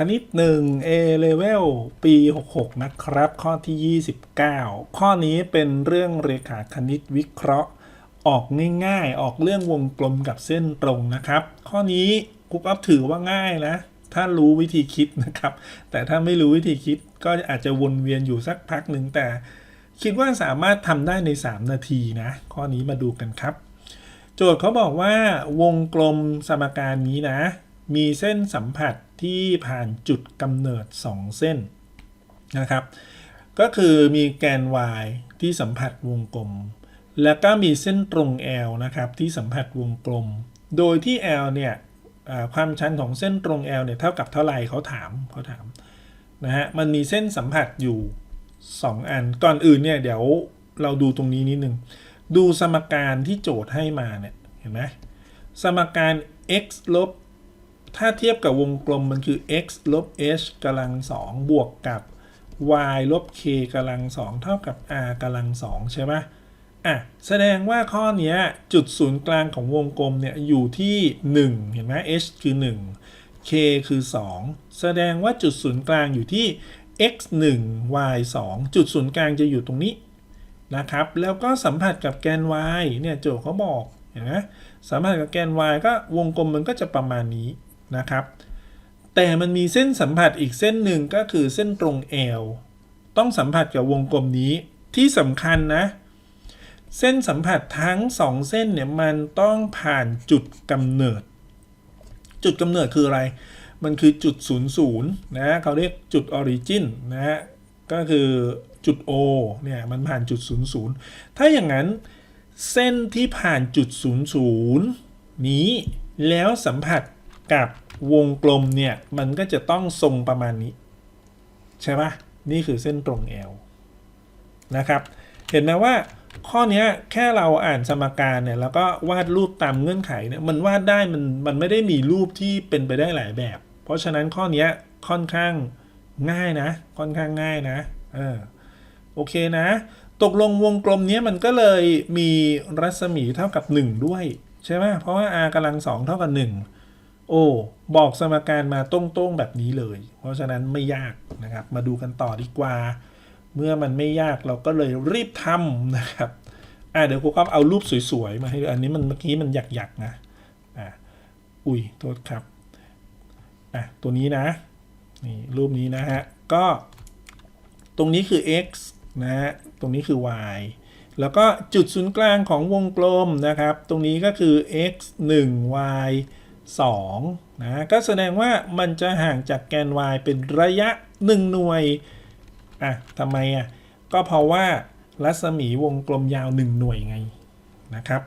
คณิต1 A Level ปี 66 นะครับ ข้อที่ 29 ข้อนี้เป็นเรื่องเรขาคณิตวิเคราะห์ ออกง่ายๆ ออกเรื่องวงกลมกับเส้นตรงนะครับ ข้อนี้คุกอัพถือว่าง่ายนะ ถ้ารู้วิธีคิดนะครับ แต่ถ้าไม่รู้วิธีคิดก็อาจจะวนเวียนอยู่สักพักหนึ่งแต่ คิดว่าสามารถทำได้ใน 3 นาทีนะ ข้อนี้มาดูกันครับ โจทย์เขาบอกว่าวงกลมสมการนี้นะ มีเส้นสัมผัสที่ผ่านจุดกำเนิด 2 เส้นนะครับ ก็คือมีแกน y ที่สัมผัสวงกลม แล้วก็มีเส้นตรง L นะครับที่สัมผัสวงกลม โดยที่ L เนี่ยความชันของเส้นตรง L เนี่ยเท่ากับเท่าไหร่เขาถามเขาถามนะฮะมันมีเส้นสัมผัสอยู่ 2 อันก่อนอื่นเนี่ยเดี๋ยวเราดูตรงนี้นิดนึง ดูสมการที่โจทย์ให้มาเนี่ยเห็นไหมสมการ x ลบ ถ้าเทียบกับวงกลมมันคือ x ลบ h กำลัง2บวกกับ y ลบ k กำลัง2เท่ากับ r กำลัง2ใช่ไหมอะ แสดงว่าข้อเนี้ยจุดศูนย์กลางของวงกลมเนี่ยอยู่ที่ 1 เห็นไหม h คือ 1 k คือ 2 แสดงว่าจุดศูนย์กลางอยู่ที่ x 1 y 2 จุดศูนย์กลางจะอยู่ตรงนี้นะครับ แล้วก็สัมผัสกับแกน y เนี่ยโจทย์เขาบอก เห็นไหมสัมผัสกับแกน y ก็วงกลมมันก็จะประมาณนี้ นะครับ แต่มันมีเส้นสัมผัสอีกเส้นหนึ่งก็คือเส้นตรง L ต้องสัมผัสกับวงกลมนี้ที่สำคัญนะ เส้นสัมผัสทั้งสองเส้นเนี่ยมันต้องผ่านจุดกำเนิด จุดกำเนิดคืออะไร มันคือจุด 00นะเขาเรียกจุดออริจินนะฮะก็คือจุด O เนี่ยมันผ่านจุด 00 ถ้าอย่างนั้นเส้นที่ผ่านจุด 00 นี้แล้วสัมผัส กับวงกลมเนี่ย มันก็จะต้องทรงประมาณนี้ ใช่ปะนี่คือเส้นตรง L นะครับ เห็นไหมว่าข้อนี้แค่เราอ่านสมการเนี่ย แล้วก็วาดรูปตามเงื่อนไขเนี่ยมันวาดได้มันมันไม่ได้มีรูปที่เป็นไปได้หลายแบบ เพราะฉะนั้นข้อนี้ค่อนข้างง่ายนะ ค่อนข้างง่ายนะเออโอเคนะ ตกลงวงกลมเนี้ยมันก็เลยมีรัศมีเท่ากับ 1 ด้วย ใช่ไหมเพราะว่า r กำลัง2เท่ากับ 1 โอ้บอกสมการมาตรงๆแบบนี้เลย เพราะฉะนั้นไม่ยากนะครับ มาดูกันต่อดีกว่า เมื่อมันไม่ยากเราก็เลยรีบทำนะครับอ่าเดี๋ยวครูก็เอารูปสวยๆมาให้ดูอันนี้มันเมื่อกี้มันหยักๆนะอ่าอุ้ยโทษครับอะตัวนี้นะนี่รูปนี้นะฮะก็ตรงนี้คือ x นะฮะตรงนี้คือ y แล้วก็จุดศูนย์กลางของวงกลมนะครับ ตรงนี้ก็คือ x 1 y 2นะก็แสดงว่ามันจะห่างจากแกน y เป็นระยะ 1 หน่วยอะทำไมอะก็เพราะว่ารัศมีวงกลมยาว 1 หน่วยไงนะครับ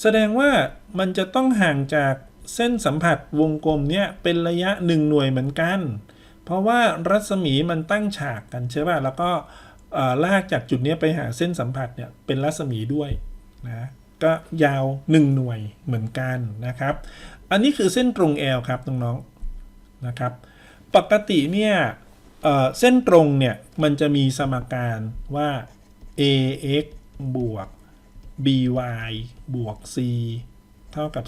แสดงว่ามันจะต้องห่างจากเส้นสัมผัสวงกลมเนี้ยเป็นระยะ 1 หน่วยเหมือนกัน เพราะว่ารัศมีมันตั้งฉากกันใช่ป่ะแล้วก็เอ่อลากจากจุดเนี้ยไปหาเส้นสัมผัสเนี่ยเป็นรัศมีด้วยนะก็ยาว 1 หน่วยเหมือนกันนะครับ อันนี้คือเส้นตรง L ครับน้องๆนะครับ ปกติเนี่ยเเส้นตรงเนี่ยมันจะมีสมการว่า ax บวก by บวก c เท่ากับ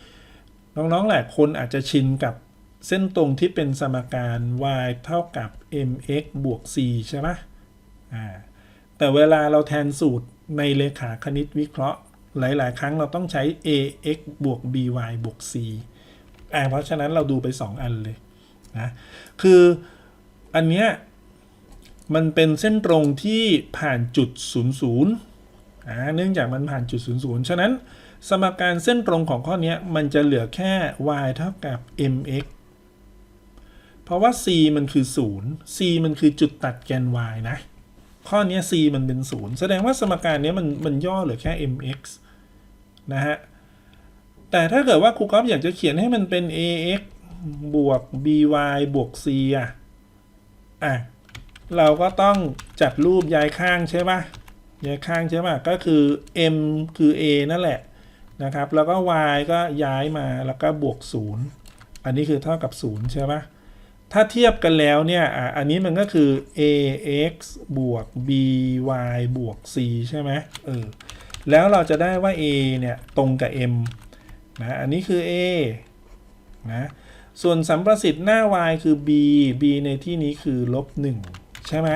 0 น้องๆ หลายคนอาจจะชินกับเส้นตรงที่เป็นสมการ y เท่ากับ mx บวก c ใช่ไหมอ่าแต่เวลาเราแทนสูตรในเลขาคณิตวิเคราะห์ หลาย ๆ ครั้งเราต้องใช้ ax บวก by บวก c อ่าเพราะฉะนั้นเราดูไป 2 อันเลยนะคืออันเนี้ยมันเป็นเส้นตรงที่ผ่านจุด 00อ่าเนื่องจากมันผ่านจุด 00 ฉะนั้นสมการเส้นตรงของข้อนี้มันจะเหลือแค่ y เท่ากับ mx เพราะว่า c มันคือ 0 c มันคือจุดตัดแกน y นะ ข้อนี้ c มันเป็น 0 แสดงว่าสมการนี้มันมันย่อเหลือแค่ mx นะฮะ แต่ถ้าเกิดว่าครูก๊อฟอยากจะเขียนให้มันเป็น ax บวก by บวก c อะ อะ เราก็ต้องจัดรูปย้ายข้างใช่ปะย้ายข้างใช่ปะก็คือ m คือ a นั่นแหละนะครับ แล้วก็ y ก็ย้ายมาแล้วก็บวก 0 อันนี้คือเท่ากับ 0 ใช่ปะ ถ้าเทียบกันแล้วเนี่ยอันนี้มันก็คือ ax บวก by บวก c ใช่ไหมเออ แล้วเราจะได้ว่า a เนี่ยตรงกับ m นะ อันนี้คือ a นะ ส่วนสัมประสิทธิ์หน้า y คือ b b ในที่นี้คือลบ1ใช่ไหม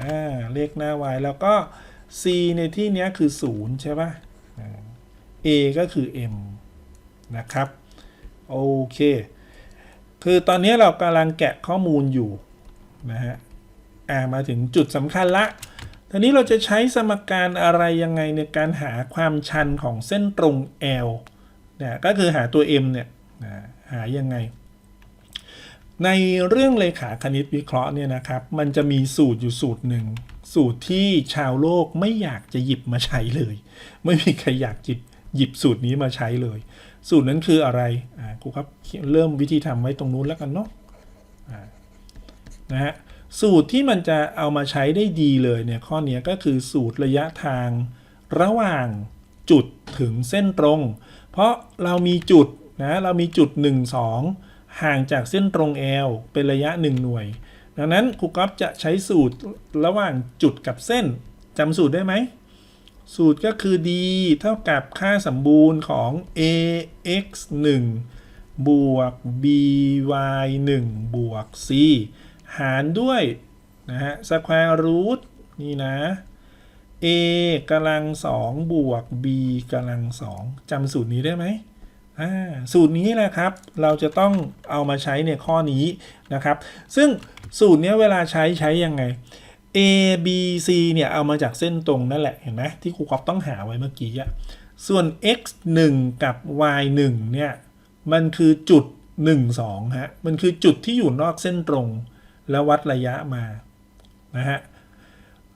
อ่า เลขหน้า y แล้วก็ c ในที่เนี้ยคือ 0 ใช่ปะอ่า a ก็คือ m นะครับ โอเค คือตอนนี้เรากำลังแกะข้อมูลอยู่นะฮะอ่ามาถึงจุดสำคัญละทีนี้เราจะใช้สมการอะไรยังไงในการหาความชันของเส้นตรง L นะก็คือหาตัว m เนี่ยนะหายังไง ในเรื่องเลขาคณิตวิเคราะห์เนี่ยนะครับ มันจะมีสูตรอยู่สูตรหนึ่ง สูตรที่ชาวโลกไม่อยากจะหยิบมาใช้เลย ไม่มีใครอยากหยิบหยิบสูตรนี้มาใช้เลย สูตรนั้นคืออะไรอ่าครูครับเริ่มวิธีทำไว้ตรงนู้นแล้วกันเนาะอ่านะฮะสูตรที่มันจะเอามาใช้ได้ดีเลยเนี่ยข้อนี้ก็คือสูตรระยะทางระหว่างจุดถึงเส้นตรง เพราะเรามีจุดนะเรามีจุด 1 2 ห่างจากเส้นตรง L เป็นระยะ 1 หน่วย ดังนั้นครูก๊อฟจะใช้สูตรระหว่างจุดกับเส้นจำสูตรได้ไหม สูตรก็คือ d เท่ากับค่าสมบูรณ์ของ ax 1บวก by 1บวก c หารด้วย นะฮะ square root นี่นะ a กำลังสองบวก b กำลังสองจำสูตรนี้ได้ไหมอ่าสูตรนี้แหละครับ เราจะต้องเอามาใช้ในข้อนี้นะครับ ซึ่งสูตรเนี้ยเวลาใช้ใช้ยังไง a b c เนี่ยเอามาจากเส้นตรงนั่นแหละเห็นไหมที่ครูกอฟต้องหาไว้เมื่อกี้อะส่วน x 1 กับ y 1เนี่ยมันคือจุด 1 2ฮะมันคือจุดที่อยู่นอกเส้นตรง แล้ววัดระยะมานะฮะ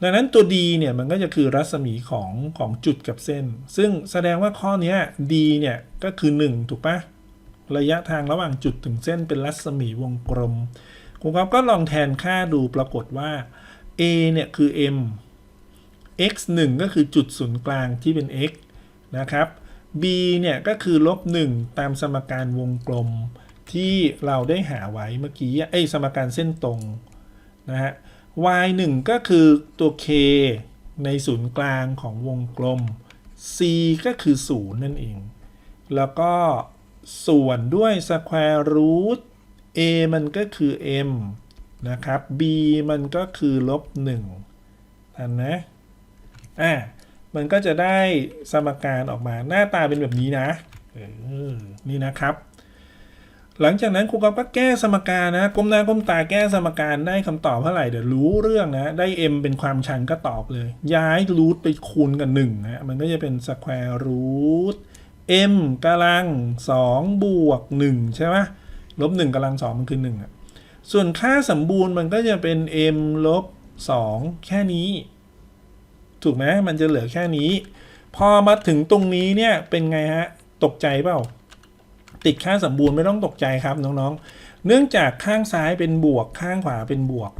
ดังนั้นตัว d เนี่ยมันก็จะคือรัศมีของของจุดกับเส้น ซึ่งแสดงว่าข้อนี้ d เนี่ยก็คือ 1 ถูกปะระยะทางระหว่างจุดถึงเส้นเป็นรัศมีวงกลมครูครับก็ลองแทนค่าดูปรากฏว่า a เนี่ยคือ m x 1 ก็คือจุดศูนย์กลางที่เป็น x นะครับ b เนี่ยก็คือลบ 1 ตามสมการวงกลมที่เราได้หาไว้เมื่อกี้เอ้สมการเส้นตรงนะฮะ y 1 ก็คือตัว k ในศูนย์กลางของวงกลม c ก็คือ 0 นั่นเอง แล้วก็ส่วนด้วย square root a มันก็คือ m นะครับ b มันก็คือลบ1อันนะอะมันก็จะได้สมการออกมาหน้าตาเป็นแบบนี้นะออนี่นะครับ หลังจากนั้นครูกอก็แก้สมการนะก้มหน้าก้มตาแก้สมการได้คำตอบเท่าไหร่เดี๋ยวรู้เรื่องนะ ได้ m เป็นความชันก็ตอบเลย ย้ายรูทไปคูณกับ1นะมันก็จะเป็น square root m กำลัง2บวก1ใช่ไหมลบ1กำลัง2มันคือ1อะ ส่วนค่าสมบูรณ์มันก็จะเป็น m ลบ2แค่นี้ ถูกไหมมันจะเหลือแค่นี้ พอมาถึงตรงนี้เนี่ยเป็นไงฮะ ตกใจเปล่า ติดค่าสมบูรณ์ไม่ต้องตกใจครับน้องๆ เนื่องจากข้างซ้ายเป็นบวกข้างขวาเป็นบวก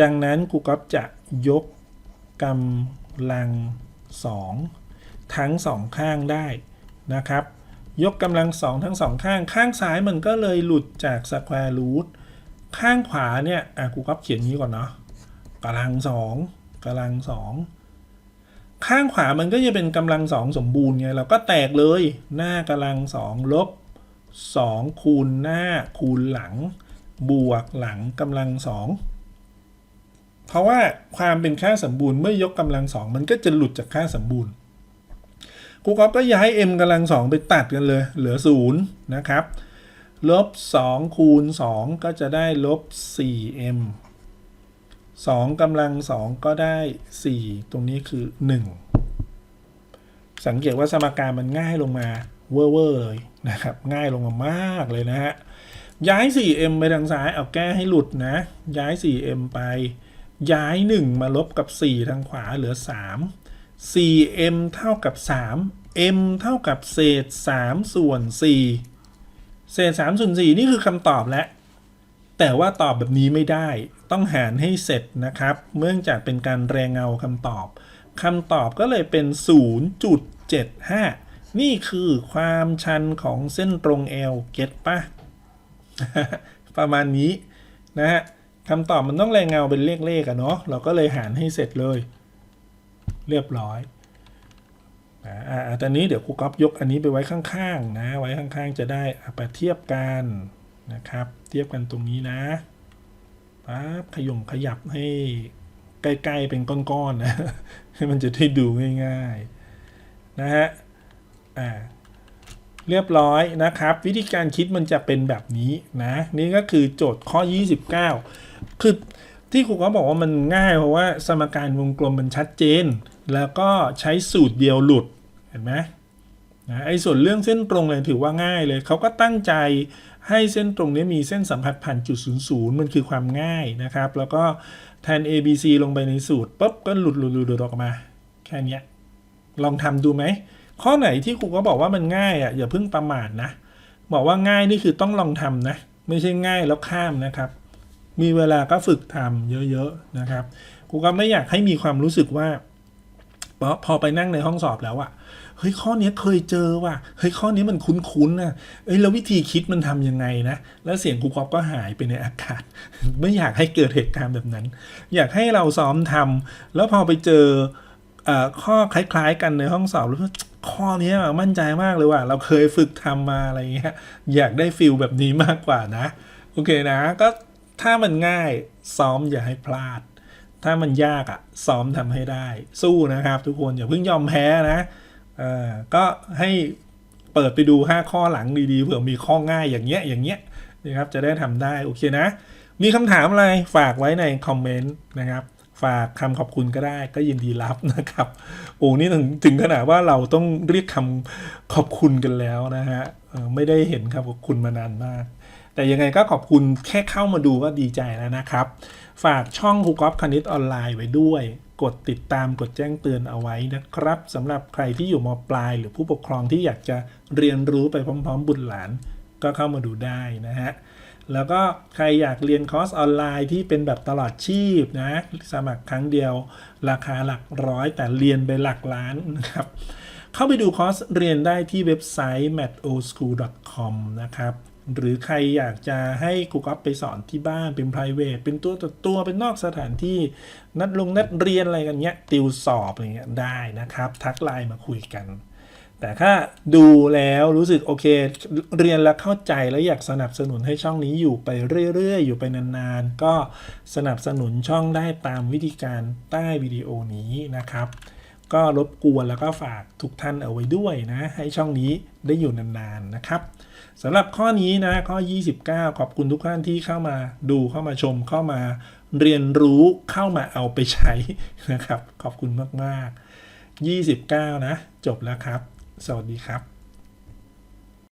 ดังนั้นครูก๊อฟจะยกกำลังสองทั้งสองข้างได้นะครับ ยกกำลังสองทั้งสองข้าง ข้างซ้ายมันก็เลยหลุดจากสแควร์รูท ข้างขวาเนี่ย อะครูก๊อฟเขียนนี้ก่อนเนาะกำลังสองกำลังสองข้างขวามันก็จะเป็นกำลังสองสมบูรณ์ไงเราก็แตกเลย หน้ากำลังสองลบสองคูณหน้าคูณหลัง บวกหลังกำลังสองเพราะว่าความเป็นค่าสมบูรณ์เมื่อยกกำลังสองมันก็จะหลุดจากค่าสมบูรณ์ครูก๊อฟก็ย้าย m กำลังสองไปตัดกันเลย เหลือศูนย์นะครับ ลบ 2 คูณ 2 ก็จะได้ลบ 4m 2กำลัง 2 ก็ได้ 4 ตรงนี้คือ 1 สังเกตว่าสมการมันง่ายลงมาเวอร์เวอร์เลยนะครับ ง่ายลงมามากเลยนะฮะ ย้าย 4m ไปทางซ้าย เอาแก้ให้หลุดนะ ย้าย 4m ไป ย้าย 1 มาลบกับ 4 ทางขวาเหลือ 3 4m เท่ากับ 3 m เท่ากับเศษ 3 ส่วน 4 เศษ3ส่วน4นี่คือคำตอบแล้วแต่ว่าตอบแบบนี้ไม่ได้ ต้องหารให้เสร็จนะครับเนื่องจากเป็นการแรงเงาคำตอบคำตอบก็เลยเป็น 0.75 นี่คือความชันของเส้นตรง L เก็ตปะประมาณนี้นะฮะคำตอบมันต้องแรงเงาเป็นเลขๆอะเนาะเราก็เลยหารให้เสร็จเลย เรียบร้อย อ่าอ่าตอนนี้เดี๋ยวครูก๊อฟยกอันนี้ไปไว้ข้างๆนะ ไว้ข้างๆจะได้อะไปเทียบกันนะครับ เทียบกันตรงนี้นะปั๊บขยงขยับให้ใกล้ๆเป็นก้อนๆนะให้มันจะได้ดูง่ายๆนะฮะอ่าเรียบร้อยนะครับ วิธีการคิดมันจะเป็นแบบนี้นะ นี่ก็คือโจทย์ข้อ 29 คือที่ครูก็บอกว่ามันง่ายเพราะว่าสมการวงกลมมันชัดเจน แล้วก็ใช้สูตรเดียวหลุด ห็นไหมนะไอ้ส่วนเรื่องเส้นตรงเลยถือว่าง่ายเลย เขาก็ตั้งใจให้เส้นตรงนี้มีเส้นสัมผัสผ่านจุด00มันคือความง่ายนะครับ แล้วก็แทน a b c ลงไปในสูตรปุ๊บก็หลุดหลุดหลุดออกมา แค่นี้ลองทำดูไหม ข้อไหนที่ครูก็บอกว่ามันง่ายอะอย่าเพิ่งประมาทนะ บอกว่าง่ายนี่คือต้องลองทำนะ ไม่ใช่ง่ายแล้วข้ามนะครับ มีเวลาก็ฝึกทำเยอะๆนะครับครูก็ไม่อยากให้มีความรู้สึกว่าพอพอไปนั่งในห้องสอบแล้วอะ เฮ้ยข้อนี้เคยเจอว่ะเฮ้ยข้อนี้มันคุ้นๆนะเอ้ยแล้ววิธีคิดมันทำยังไงนะแล้วเสียงครูกอฟก็หายไปในอากาศ ไม่อยากให้เกิดเหตุการณ์แบบนั้น อยากให้เราซ้อมทำแล้วพอไปเจออ่อข้อคล้าย ๆ กันในห้องสอบแล้วข้อนี้มั่นใจมากเลยว่า เราเคยฝึกทำมาอะไรเงี้ยอยากได้ฟิลแบบนี้มากกว่านะ โอเคนะ ก็ถ้ามันง่ายซ้อมอย่าให้พลาด ถ้ามันยากอะซ้อมทำให้ได้ สู้นะครับ ทุกคนอย่าเพิ่งยอมแพ้นะ อ่อก็ให้เปิดไปดู 5 ข้อหลังดีๆเผื่อมีข้อง่ายอย่างเงี้ยอย่างเงี้ยนะครับจะได้ทำได้โอเคนะ มีคำถามอะไรฝากไว้ในคอมเมนต์นะครับฝากคำขอบคุณก็ได้ก็ยินดีรับนะครับโอ้นี่ถึงถึงขนาดว่าเราต้องเรียกคำขอบคุณกันแล้วนะฮะไม่ได้เห็นคำขอบคุณมานานมาก แต่ยังไงก็ขอบคุณแค่เข้ามาดูก็ดีใจแล้วนะครับ ฝากช่องครูกอล์ฟคณิตออนไลน์ไว้ด้วย กดติดตามกดแจ้งเตือนเอาไว้นะครับสำหรับใครที่อยู่มปลาย หรือผู้ปกครองที่อยากจะเรียนรู้ไปพร้อม ๆ บุตรหลานก็เข้ามาดูได้นะฮะแล้วก็ใครอยากเรียนคอร์สออนไลน์ที่เป็นแบบตลอดชีพนะสมัครครั้งเดียว ราคาหลักร้อยแต่เรียนไปหลักล้านนะครับเข้าไปดูคอร์สเรียนได้ที่เว็บไซต์ mathoschool.com นะครับ หรือใครอยากจะให้ครูก๊อฟไปสอนที่บ้านเป็น private เป็นตัวต่อตัวเป็นนอกสถานที่นัดลงนัดเรียนอะไรกันเงี้ยติวสอบอะไรเงี้ยได้นะครับ ทักไลน์มาคุยกัน แต่ถ้าดูแล้วรู้สึกโอเค เรียนแล้วเข้าใจแล้วอยากสนับสนุนให้ช่องนี้อยู่ไปเรื่อยๆ อยู่ไปนานๆ ก็สนับสนุนช่องได้ตามวิธีการใต้วิดีโอนี้นะครับก็รบกวนแล้วก็ฝากทุกท่านเอาไว้ด้วยนะ ให้ช่องนี้ได้อยู่นานๆนะครับ สำหรับข้อนี้นะข้อ 29 ขอบคุณทุกท่านที่เข้ามาดูเข้ามาชมเข้ามาเรียนรู้เข้ามาเอาไปใช้นะครับ ขอบคุณมาก ๆ 29 นะ จบแล้วครับ สวัสดีครับ